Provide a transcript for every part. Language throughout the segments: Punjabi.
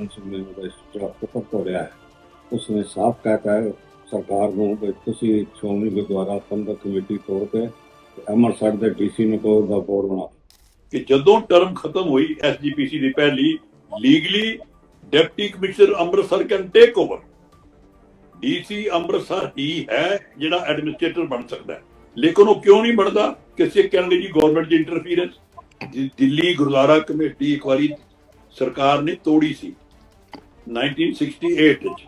ਲੋਚਨ ਸਿੰਘ ਨੇ ਉਹਦਾ ਜਿਹੜਾ ਪੁੱਤਰ ਤੋੜਿਆ ਹੈ। ਉਸਨੇ ਸਾਫ਼ ਕਹਿਤਾ ਹੈ, ਸਰਕਾਰ ਨੂੰ ਕਿ ਤੁਸੀਂ ਸ਼੍ਰੋਮਣੀ ਗੁਰਦੁਆਰਾ ਪ੍ਰਬੰਧਕ ਕਮੇਟੀ ਤੋੜ ਤੇ ਅੰਮ੍ਰਿਤਸਰ ਦੇ ਡੀਸੀ ਨੂੰ ਕਹੋ ਦਾ ਬੋਰਡ ਬਣਾ ਕਿ ਜਦੋਂ ਟਰਮ ਖਤਮ ਹੋਈ ਐਸਜੀਪੀਸੀ ਦੀ ਪਹਿਲੀ legally deputy commissioner Amritsar can take over DC Amritsar ਹੀ ਹੈ ਜਿਹੜਾ ਐਡਮਿਨਿਸਟ੍ਰੇਟਰ ਬਣ ਸਕਦਾ ਹੈ। ਲੇਕਿਨ ਉਹ ਕਿਉਂ ਨਹੀਂ ਬਣਦਾ? ਕਿਸੇ ਕਹਿਣਗੇ ਜੀ ਗਵਰਨਮੈਂਟ ਦੀ ਇੰਟਰਫੀਰੈਂਸ ਦਿੱਲੀ ਗੁਰਦੁਆਰਾ ਕਮੇਟੀ ਇੱਕ ਵਾਰੀ ਸਰਕਾਰ ਨੇ ਤੋੜੀ ਸੀ। 1968 ਵਿੱਚ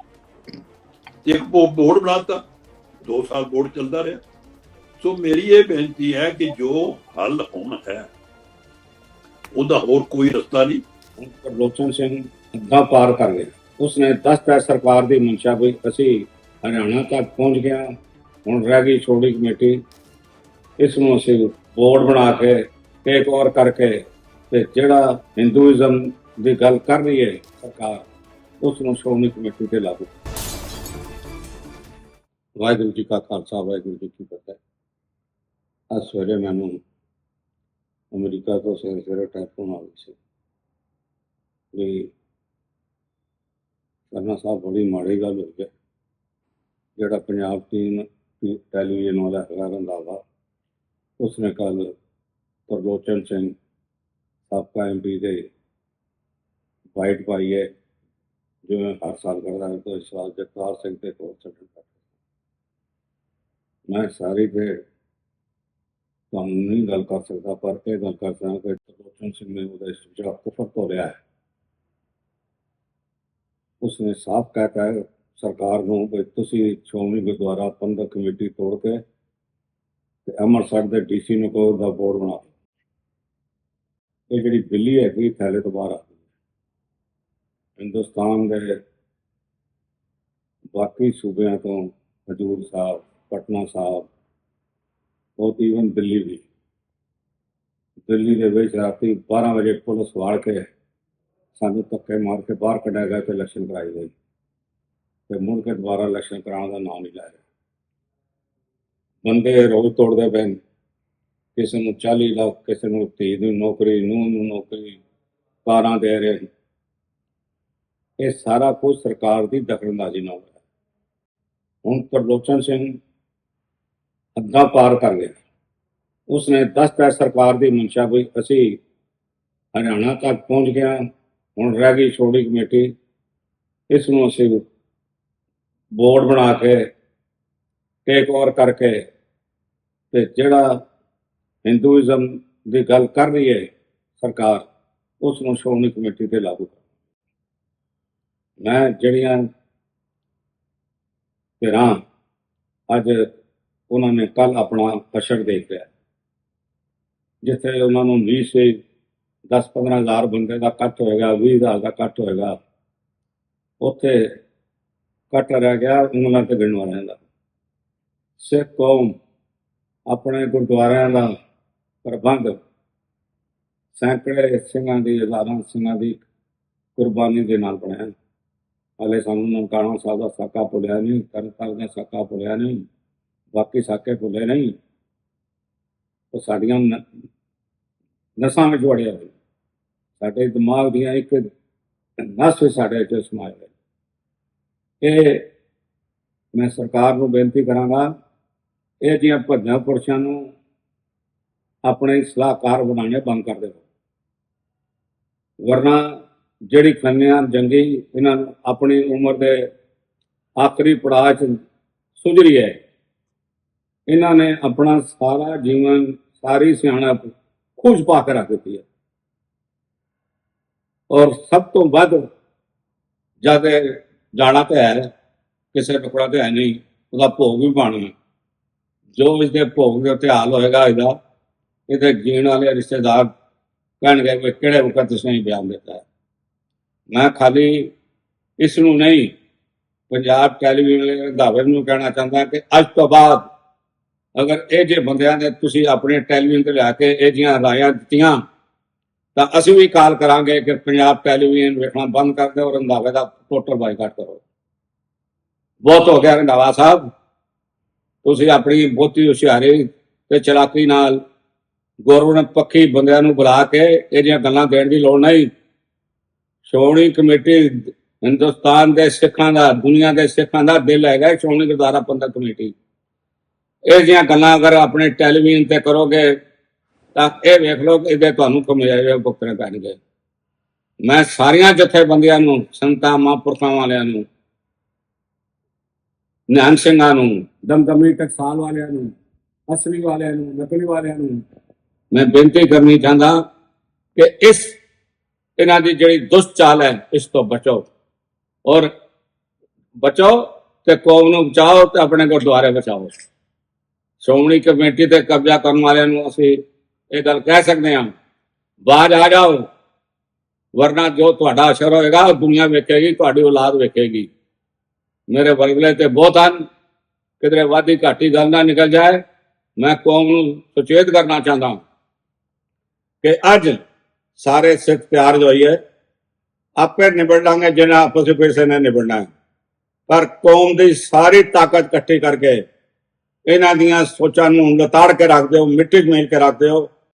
ਇੱਕ ਬੋਰਡ ਬਣਾਤਾ। 2 ਸਾਲ ਬੋਰਡ ਚੱਲਦਾ ਰਿਹਾ। ਸੋ ਮੇਰੀ ਇਹ ਬੇਨਤੀ ਹੈ ਕਿ ਜੋ ਹੱਲ ਹੁਣ ਹੈ, ਉਹਦਾ ਹੋਰ ਕੋਈ ਰਸਤਾ ਨਹੀਂ। ਹੁਣ ਸਿੰਘ ਅੱਧਾ ਪਾਰ ਕਰ ਗਿਆ। ਉਸਨੇ ਦੱਸਤਾ ਸਰਕਾਰ ਦੀ ਮਨਸ਼ਾ ਵੀ ਅਸੀਂ ਹਰਿਆਣਾ ਤੱਕ ਪਹੁੰਚ ਗਿਆ। ਹੁਣ ਰਹਿ ਗਈ ਛੋਟੀ ਕਮੇਟੀ। ਇਸ ਨੂੰ ਅਸੀਂ ਬੋਰਡ ਬਣਾ ਕੇ, ਟੇਕ ਓਵਰ ਕਰਕੇ ਤੇ ਜਿਹੜਾ ਹਿੰਦੂਇਜ਼ਮ ਦੀ ਗੱਲ ਕਰ ਰਹੀ ਹੈ ਸਰਕਾਰ ਉਸ ਨੂੰ ਸ਼੍ਰੋਮਣੀ ਕਮੇਟੀ ਤੇ ਲਾਗੂ ਵਾਹਿਗੁਰੂ ਜੀ ਕਾ ਖਾਲਸਾ ਵਾਹਿਗੁਰੂ ਜੀ ਕੀ ਫਤਿਹ ਅੱਜ ਸਵੇਰੇ ਮੈਨੂੰ ਅਮਰੀਕਾ ਤੋਂ ਸਵੇਰੇ ਸਵੇਰੇ ਟੈਲੀਫੋਨ ਆ ਗਿਆ ਸੀ ਵੀ ਕਰਨਾ ਸਾਹਿਬ ਬੜੀ ਮਾੜੀ ਗੱਲ ਹੋ ਹੈ ਜਿਹੜਾ ਪੰਜਾਬ ਟੀਮ ਟੈਲੀਵਿਜ਼ਨ ਵਾਲਾ ਹੈਗਾ ਰੰਧਾਵਾ ਉਸਨੇ ਕੱਲ ਤਰਲੋਚਨ ਸਿੰਘ ਸਾਬਕਾ ਐਮਪੀ ਦੇ ਵਾਈਟ ਪਾਈ ਹੈ ਜਿਵੇਂ ਹਰ ਸਾਲ ਕਰਦਾ ਹੈ ਤਾਂ ਇਸ ਸਾਲ ਜਗਤਾਰ ਸਿੰਘ ਤੇ ਕੋਲ ਛੱਡਣ ਕਰ ਮੈਂ ਸਾਰੀ ਤੇ ਤੁਹਾਨੂੰ ਨਹੀਂ ਗੱਲ ਕਰ ਸਕਦਾ, ਪਰ ਇਹ ਗੱਲ ਕਰ ਸਕਦਾ ਕਿ ਪ੍ਰਲੋਚਨ ਸਿੰਘ ਨੇ ਉਹਦਾ ਜਿਹੜਾ ਕੁਫਰ ਤੋੜਿਆ ਹੈ। ਉਸਨੇ ਸਾਫ਼ ਕਹਿਤਾ ਹੈ, ਸਰਕਾਰ ਨੂੰ ਕਿ ਤੁਸੀਂ ਸ਼੍ਰੋਮਣੀ ਗੁਰਦੁਆਰਾ ਪ੍ਰਬੰਧਕ ਕਮੇਟੀ ਤੋੜ ਕੇ ਤੇ ਅੰਮ੍ਰਿਤਸਰ ਦੇ ਡੀਸੀ ਨੂੰ ਕਹੋ ਦਾ ਬੋਰਡ ਬਣਾ ਦਿਓ। ਇਹ ਜਿਹੜੀ ਬਿੱਲੀ ਹੈਗੀ, ਥੈਲੇ ਤੋਂ ਬਾਹਰ ਆ ਹਿੰਦੁਸਤਾਨ ਦੇ ਬਾਕੀ ਸੂਬਿਆਂ ਤੋਂ ਹਜੂਰ ਸਾਹਿਬ, ਪਟਨਾ ਸਾਹਿਬ, ਬਹੁਤ ਈਵਨ ਦਿੱਲੀ ਵੀ। ਦਿੱਲੀ ਦੇ ਵਿੱਚ ਰਾਤੀ 12 ਵਜੇ ਪੁਲਿਸ ਵਾੜ ਕੇ ਸਾਨੂੰ ਧੱਕੇ ਮਾਰ ਕੇ ਬਾਹਰ ਕੱਢਿਆ ਗਿਆ ਤੇ ਇਲੈਕਸ਼ਨ ਕਰਾਈ ਗਈ। ਤੇ ਮੁੜ ਕੇ ਦੁਬਾਰਾ ਇਲੈਕਸ਼ਨ ਕਰਾਉਣ ਦਾ ਨਾਮ ਨਹੀਂ ਲੈ ਰਿਹਾ। ਬੰਦੇ ਰੋਜ਼ ਤੋੜਦੇ ਪਏ ਕਿਸੇ ਨੂੰ 40 ਲੱਖ, ਕਿਸੇ ਨੂੰ ਧੀ ਨੂੰ ਨੌਕਰੀ ਨੂੰ ਨੂੰ ਨੌਕਰੀ, ਕਾਰਾਂ ਦੇ ਰਹੇ ਇਹ ਸਾਰਾ ਕੁਝ ਸਰਕਾਰ ਦੀ ਦਖਲਅੰਦਾਜ਼ੀ ਨਾਲ ਹੋਇਆ। ਹੁਣ ਪ੍ਰਲੋਚਨ ਸਿੰਘ ਅੱਧਾ ਪਾਰ ਕਰ ਗਿਆ। ਉਸਨੇ ਦੱਸਤਾ ਸਰਕਾਰ ਦੀ ਮਨਸ਼ਾ ਵੀ ਅਸੀਂ ਹਰਿਆਣਾ ਤੱਕ ਪਹੁੰਚ ਗਿਆ ਹੁਣ ਰਹਿ ਗਈ ਛੋਟੀ ਕਮੇਟੀ। ਇਸ ਨੂੰ ਅਸੀਂ ਬੋਰਡ ਬਣਾ ਕੇ, ਟੇਕ ਓਵਰ ਕਰਕੇ ਤੇ ਜਿਹੜਾ ਹਿੰਦੂਇਜ਼ਮ ਦੀ ਗੱਲ ਕਰ ਰਹੀ ਹੈ, ਸਰਕਾਰ ਉਸ ਨੂੰ ਸ਼੍ਰੋਮਣੀ ਕਮੇਟੀ ਤੇ ਲਾਗੂ ਕਰ। ਮੈਂ ਜਿਹੜੀਆਂ ਧਿਰਾਂ ਅੱਜ ਉਹਨਾਂ ਨੇ ਕੱਲ ਆਪਣਾ ਅਸ਼ਰ ਦੇਖ ਲਿਆ। ਜਿੱਥੇ ਉਹਨਾਂ ਨੂੰ ਉਮੀਦ ਸੇ 10-15 ਹਜ਼ਾਰ ਬੰਦੇ ਦਾ ਕੱਟ ਹੋਏਗਾ 20 ਹਜ਼ਾਰ ਦਾ ਇਕੱਠ ਹੋਏਗਾ, ਉੱਥੇ ਕੱਟ ਰਹਿ ਗਿਆ, ਉਂਗਲਾਂ ਤੇ ਗਿਣਨ ਵਾਲਿਆਂ ਦਾ ਸਿੱਖ ਕੌਮ ਆਪਣੇ ਗੁਰਦੁਆਰਿਆਂ ਦਾ ਪ੍ਰਬੰਧ, ਸੈਂਕੜੇ ਸਿੰਘਾਂ ਦੀ, ਹਜ਼ਾਰਾਂ ਸਿੰਘਾਂ ਦੀ ਕੁਰਬਾਨੀ ਦੇ ਨਾਲ ਬਣਿਆ ਹਾਲੇ ਸਾਨੂੰ ਨਨਕਾਣਾ ਸਾਹਿਬ ਦਾ ਸਾਕਾ ਭੁੱਲਿਆ ਨਹੀਂ ਕਰਤਾਰ ਦਾ ਸਾਕਾ ਭੁੱਲਿਆ ਨਹੀਂ, ਬਾਕੀ ਸਾਕੇ ਭੁੱਲੇ ਨਹੀਂ। ਉਹ ਸਾਡੀਆਂ ਨਸਾਂ ਵਿੱਚ ਵੜਿਆ ਹੋਇਆ। ਸਾਡੇ ਦਿਮਾਗ ਦੀਆਂ ਇੱਕ ਨਸ ਸਾਡੇ ਚ ਸਮਾਇਆ ਹੋਇਆ। ਇਹ ਮੈਂ ਸਰਕਾਰ ਨੂੰ ਬੇਨਤੀ ਕਰਾਂਗਾ, ਇਹ ਜੀਆਂ ਭੱਜਾਂ ਪੁਰਸ਼ਾਂ ਨੂੰ ਆਪਣੇ ਸਲਾਹਕਾਰ ਬਣਾਉਣੇ ਬੰਦ ਕਰ ਦੇਵੋ ਵਰਨਾ ਜਿਹੜੀ ਖੰਨਿਆ ਜੰਗੀ ਇਹਨਾਂ ਨੂੰ ਆਪਣੀ ਉਮਰ ਦੇ ਆਖਰੀ ਪੜਾਅ 'ਚ ਸੁਝਰੀ ਹੈ। ਇਹਨਾਂ ਨੇ ਆਪਣਾ ਸਾਰਾ ਜੀਵਨ, ਸਾਰੀ ਸਿਆਣਪ ਖੁਸ਼ ਪਾ ਕੇ ਰੱਖ ਦਿੱਤੀ ਹੈ। ਔਰ ਸਭ ਤੋਂ ਵੱਧ ਜਦ ਜਾਣਾ ਤਾਂ ਹੈ, ਕਿਸੇ ਟੁਕੜਾ ਤੇ ਹੈ ਨਹੀਂ, ਉਹਦਾ ਭੋਗ ਵੀ ਪਾਣਾ ਜੋ ਇਸਦੇ ਭੋਗ ਦੇ ਉੱਤੇ ਹਾਲ ਹੋਏਗਾ ਇਹਦਾ, ਇਹਦੇ ਜੀਣ ਵਾਲੇ ਰਿਸ਼ਤੇਦਾਰ ਕਹਿਣਗੇ ਵੀ ਕਿਹੜੇ ਵਕਤ ਤੁਸੀਂ ਬਿਆਨ ਦਿੱਤਾ ਹੈ। ਮੈਂ ਖਾਲੀ ਇਸ ਨੂੰ ਨਹੀਂ, ਪੰਜਾਬ ਟੈਲੀਵਿਜ਼ਨ ਦੇ ਦਾਅਵੇ ਨੂੰ ਕਹਿਣਾ ਚਾਹੁੰਦਾ ਕਿ ਅੱਜ ਤੋਂ ਬਾਅਦ ਅਗਰ ਇਹ ਜੇ ਬੰਦਿਆਂ ਨੇ ਤੁਸੀਂ ਆਪਣੇ ਟੈਲੀਵਿਜ਼ਨ ਤੇ ਲਿਆ ਕੇ ਇਹ ਜੀਆਂ ਰਾਇਆਂ ਦਿੱਤੀਆਂ, ਤਾਂ ਅਸੀਂ ਵੀ ਕਾਲ ਕਰਾਂਗੇ ਕਿ ਪੰਜਾਬ ਟੈਲੀਵਿਜ਼ਨ ਵੇਖਣਾ ਬੰਦ ਕਰ ਦਿਓ ਔਰ ਰੰਧਾਵੇ ਦਾ ਟੋਟਲ ਬਾਈਕਾਟ ਕਰੋ। ਬਹੁਤ ਹੋ ਗਿਆ ਰੰਧਾਵਾ ਸਾਹਿਬ। ਤੁਸੀਂ ਆਪਣੀ ਬਹੁਤੀ ਹੁਸ਼ਿਆਰੀ ਤੇ ਚਲਾਕੀ ਨਾਲ ਗੌਰਵਨ ਪੱਖੀ ਬੰਦਿਆਂ ਨੂੰ ਬੁਲਾ ਕੇ ਇਹ ਜਿਹੀਆਂ ਗੱਲਾਂ ਦੇਣ ਦੀ ਲੋੜ ਨਹੀਂ। ਸ਼੍ਰੋਮਣੀ ਕਮੇਟੀ ਹਿੰਦੁਸਤਾਨ ਦੇ ਸਿੱਖਾਂ ਦਾ, ਦੁਨੀਆ ਦੇ ਸਿੱਖਾਂ ਦਾ ਦਿਲ ਹੈਗਾ ਸ਼੍ਰੋਮਣੀ ਗੁਰਦੁਆਰਾ ਪ੍ਰਬੰਧਕ ਕਮੇਟੀ। ਇਹ ਜਿਹੀਆਂ ਗੱਲਾਂ ਅਗਰ ਆਪਣੇ ਟੈਲੀਵਿਜ਼ਨ ਤੇ ਕਰੋਗੇ, ਤਾਂ ਇਹ ਵੇਖ ਲਓ ਇਹਦੇ ਤੁਹਾਨੂੰ ਕਮਿਆਏ ਭੁਗਤਣੇ ਪੈਣਗੇ। ਮੈਂ ਸਾਰੀਆਂ ਜਥੇਬੰਦੀਆਂ ਨੂੰ ਸੰਤਾਂ ਮਹਾਂਪੁਰਖਾਂ ਵਾਲਿਆਂ ਨੂੰ, ਨਿਹੰਗ ਸਿੰਘਾਂ ਨੂੰ, ਦਮਦਮੀ ਟਕਸਾਲ ਵਾਲਿਆਂ ਨੂੰ, ਅਸਲੀ ਵਾਲਿਆਂ ਨੂੰ, ਨਕਲੀ ਵਾਲਿਆਂ ਨੂੰ, ਮੈਂ ਬੇਨਤੀ ਕਰਨੀ ਚਾਹੁੰਦਾ ਕਿ ਇਸ ਇਹਨਾਂ ਦੀ ਜਿਹੜੀ ਦੁਸ਼ਟ ਚਾਲ ਹੈ, ਇਸ ਤੋਂ ਬਚੋ ਔਰ ਬਚੋ ਤੇ ਕੌਮ ਨੂੰ ਬਚਾਓ ਤੇ ਆਪਣੇ ਗੁਰਦੁਆਰੇ ਬਚਾਓ। ਸ਼੍ਰੋਮਣੀ ਕਮੇਟੀ ਤੇ ਕਬਜ਼ਾ ਕਰਨ ਵਾਲਿਆਂ ਨੂੰ ਅਸੀਂ ਇਹ ਗੱਲ ਕਹਿ ਸਕਦੇ ਹਾਂ, ਬਾਹਰ ਆ ਜਾਓ, ਵਰਨਾ ਜੋ ਤੁਹਾਡਾ ਅਸਰ ਹੋਏਗਾ, ਉਹ ਦੁਨੀਆ ਵੇਖੇਗੀ, ਤੁਹਾਡੀ ਔਲਾਦ ਵੇਖੇਗੀ। ਮੇਰੇ ਵਰਗਲੇ ਤੇ ਬਹੁਤ ਹਨ, ਕਿਧਰੇ ਵਾਦੀ ਘਾਟੀ ਗੱਲ ਨਾ ਨਿਕਲ ਜਾਏ, ਮੈਂ ਕੌਮ ਨੂੰ ਸੁਚੇਤ ਕਰਨਾ ਚਾਹੁੰਦਾ ਕਿ ਅੱਜ ਸਾਰੇ ਸਿੱਖ ਪਿਆਰ ਜੋ ਹੋਈ ਹੈ, ਆਪੇ ਨਿਬੜ ਲਾਂਗੇ ਜਿਹਨਾਂ ਆਪਸ ਵਿੱਚ ਕਿਸੇ ਨੇ ਨਿਬੜਨਾ ਪਰ ਕੌਮ ਦੀ ਸਾਰੀ ਤਾਕਤ ਇਕੱਠੀ ਕਰਕੇ, ਇਹਨਾਂ ਦੀਆਂ ਸੋਚਾਂ ਨੂੰ ਲਤਾੜ ਕੇ ਰੱਖ ਦਿਓ ਮਿੱਟੀ 'ਚ ਮੇਲ ਕੇ ਰੱਖ ਦਿਓ